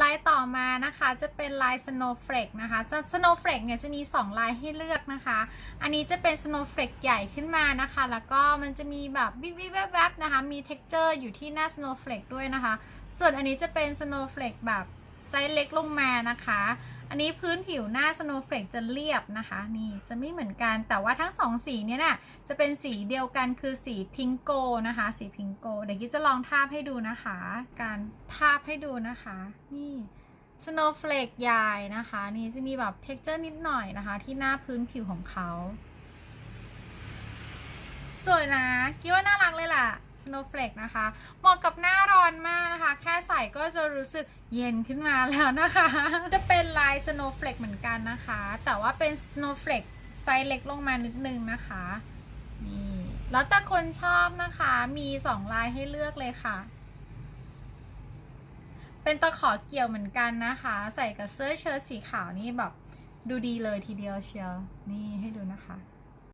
ลายต่อมานะคะจะเป็นลาย snowflake นะคะ snowflake เนี่ยจะมี 2 ลายให้เลือกนะคะ อันนี้จะเป็น snowflake ใหญ่ขึ้นมานะคะ แล้วก็มันจะมีแบบวิบวิบแวบๆนะคะ มี texture อยู่ที่หน้า snowflake ด้วยนะคะ ส่วนอันนี้จะเป็น snowflake แบบไซส์เล็กลงมานะคะ อันนี้พื้นผิวหน้า snowflake จะเรียบนะคะนี่จะไม่เหมือนกันแต่ว่าทั้งสองสีเนี่ยน่ะจะเป็นสีเดียวกันคือสีพิงโกนะคะ สีพิงโกเดี๋ยวกิ๊บจะลองทาบให้ดูนะคะ การทาบให้ดูนะคะ นี่ snowflake ใหญ่นะคะ นี่จะมีแบบ texture นิดหน่อยนะคะ ที่หน้าพื้นผิวของเขาสวยนะคิดว่าน่ารักเลยล่ะ snowflake นะคะเหมาะกับหน้าร้อนมากนะคะ แค่ใส่ก็จะรู้สึกเย็นขึ้นมาแล้วนะคะ จะเป็นลาย snowflake เหมือนกันนะคะ แต่ว่าเป็น snowflake ไซส์เล็กลงมานิดนึงนะคะนี่แล้วแต่คนชอบนะคะ มีสองลายให้เลือกเลยค่ะ เป็นตะขอเกี่ยวเหมือนกันนะคะ ใส่กับเสื้อเชิ้ตสีขาวนี่แบบดูดีเลยทีเดียวเชียว นี่ให้ดูนะคะ